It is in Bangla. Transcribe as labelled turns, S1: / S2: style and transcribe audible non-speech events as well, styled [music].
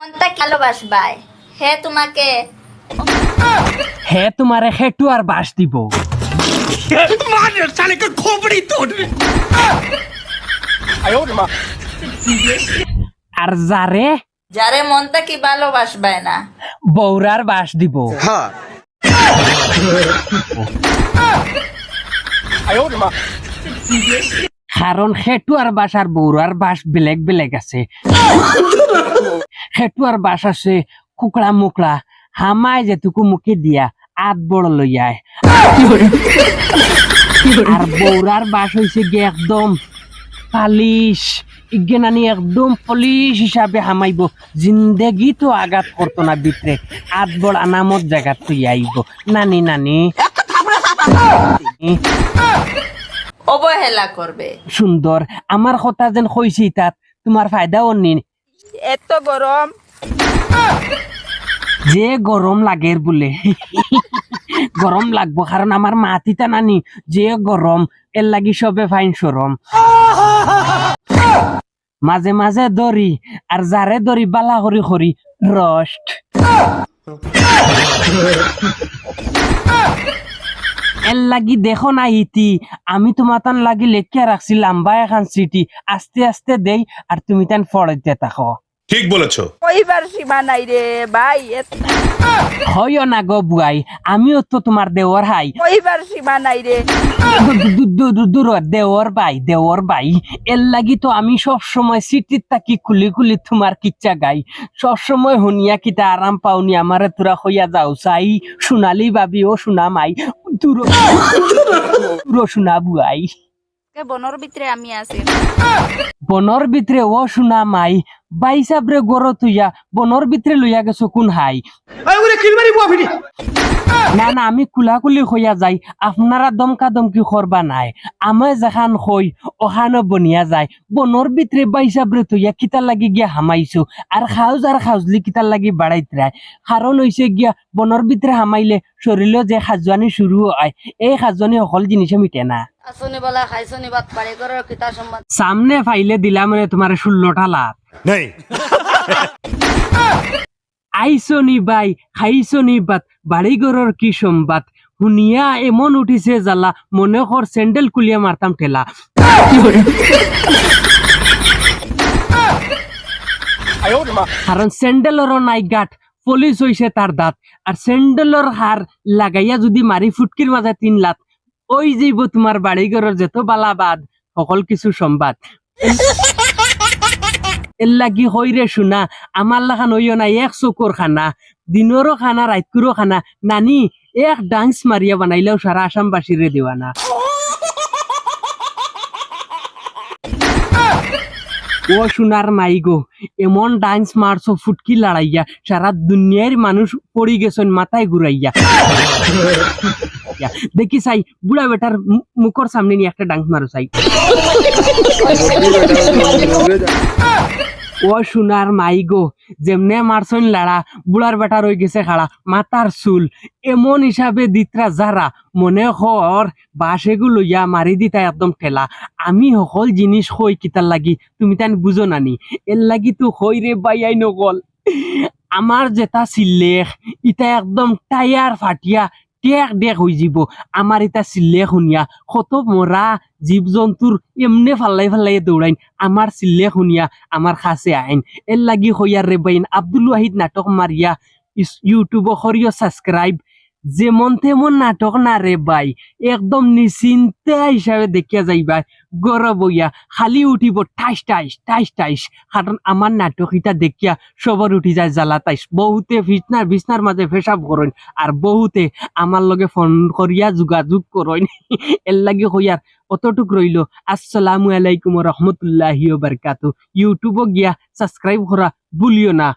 S1: মনটা ভালোবাসবাই হে তোমাকে।
S2: হে তোমারে হেটু আর বাস দিব। আর যারে?
S1: যারে মনটা কি ভালোবাসবাই না।
S2: বৌরার বাস দিব। কারণ হেটুয়ার বাস আর বৌরার বাস বেলেগ বেলেগ আছে। হেটুয়ার বাস আছে কুকড়া মুকড়া। হামায় যেটুকু মুখে দিয়া আত বড় লইয়ায় আর বৌরার বাস হয়েছে গিয়ে একদম পালিশ ইজ্ঞানী একদম পলিশ হিসাবে হামাইব। জিন্দেগি তো আঘাত করতো না ভিতরে আত বড় আনামত জায়গা তুই আইব নানি নানি।
S1: অবহেলা করবে
S2: সুন্দর আমার কথা যেন কইছি তাত তোমার ফায়দাও নি
S1: এত গরম।
S2: যে গরম লাগে বলে। গরম লাগবো, কারণ আমার মাতিতা নানি, যে গরম, এর লাগি সবে ফাইন সরম। মাঝে মাঝে দরি আর যারে দরি বালা করি করি রস্ট। এর লাগি দেখো না ইতি। আমি তোমার তান লাগি লেখিয়া রাখছি লম্বা এখান সিটি আস্তে আস্তে দেই আর তুমি তান ফড়াইতে থাকো।
S3: ঠিক বলেছ।
S1: কইবার সীমা নাই রে ভাই
S2: হয় না গো বুয়াই আমিও তো তোমার দেওয়ার হাই।
S1: কইবার সীমা নাই রে।
S2: দূর দেওয়ার ভাই দেওয়ার ভাই এর লাগি তো আমি সব সময় সিটির তাকি খুলি খুলি তোমার কিচ্ছা গাই সব সময় হুনিয়া কিতা আরাম পাওনি আমারে তোরা হইয়া যাও চাই সোনালি ভাবি ও সোনা মাই দূর দূর সোনা বুয়াই
S1: বনর ভিতরে আমি আছি
S2: বনর ভিতরে ও সোনা মাই বাই সাবরে গড় তুইয়া বনর ভিতরে লইয়া গেছো কোন হাই? না না আমি কুলাকুলি হইয়া যাই আপনারা দমকা দমকি করবা নাই। আমি যেখান হই ওখানো বনিয়া যায় বনর ভিতরে বাইসাবরে তুইয়া কিতার লাগি গিয়া হামাইছো আর খাউজ আর খাউজলি কিতার লাগি বাড়াইতরায় কারণ হইছে গিয়া বনর ভিতরে হামাইলে শরীরে যে খাজুয়ানি শুরু হয় এই খাজুয়ানি সকল জিনিসে মিটে না।
S1: আসনি বলা খাইছনি বাত পারে করার কিতা
S2: সামনে ফাইলে দিলাম তোমার ষোলোটা লাভ
S3: নেই।
S2: আইসো নি বাই খাইছো নি বাত বাড়ি কি সম্বাদ? শুনিয়া এমন উঠিছে জ্বালা, মনে কর স্যান্ডেল কুলিয়া মারতাম ঠেলা। কারণ স্যান্ডেলেরও নাই গাঠ পলিশ হইছে তার দাঁত। আর স্যান্ডেলের হার লাগাইয়া যদি মারি ফুটকির মাঝে তিন লাত ওই যাইব তোমার বাড়ি ঘরের যেত বালাবাদ সকল কিছু সম্বাদ। এর লাগি হইরে শুনা আমার লাখান হইও না এক চকুর খানা দিনরও খানা রাইতকুরও খানা নানি এক ডান্স মারিয়া বানাইলেও সারা আসামবাসীরে দিওয়ানা ও সোনার মাইগো এমন ডান্স মারছো ফুটকি লড়াইয়া সারা দুনিয়ার মানুষ পড়ি গেছেন মাথায় ঘুরাইয়া দেখি চাই বুড়া বেটার মু- মুখর সামনে নিয়ে একটা ডান্স মারো চাই। [laughs] [laughs] ও সোনার মাইগো যেমনে মারছন লাড়া বুড়ার বেটা রয়ে গেছে খাড়া মাথার চুল। এমন হিসাবে দিতরা যারা মনে হর বাসেগু লইয়া মারি দিতা একদম ঠেলা। আমি সকল জিনিস হই কিতার লাগি, তুমি তান বুঝো নানি। এর লাগি তো হই রে বাইয়াই নগল। আমার যেটা সিল্লেখ ইটা একদম টায়ার ফাটিয়া টেক ডেক হয়ে যাব। আমার এটা চিল্লে শুনিয়া কত মরা জীব জন্তুর এমনে ফাল্লাই ফাল্লাই দৌড়াইন আমার চিল্লে শুনিয়া আমার খাসে আইন এর লাগি হইয়ার রে বাইন। আব্দুল ওয়াহিদ নাটক মারিয়া ইউটিউব করিও সাবস্ক্রাইব যেমন তেমন নাটক না রে ভাই, একদম নিশ্চিন্তা হিসাবে দেখিয়া যাইবা গরব হইয়া খালি উঠিব ঠাইস ঠাইস ঠাইস ঠাইস কারণ আমার নাটক ইটা দেখিয়া সবার উঠি যায় জ্বালা তাইস বহুতে বিছনার বিছনার মাঝে পেশাব করেন আর বহুতে আমার লগে ফোন করিয়া যোগাযোগ করেন [laughs] এর লাগি হইয়ার অতটুক রইল আসসালামু আলাইকুম রহমতুল্লাহি বারকাতু ইউটিউব গিয়া সাবস্ক্রাইব করা ভুলিও না।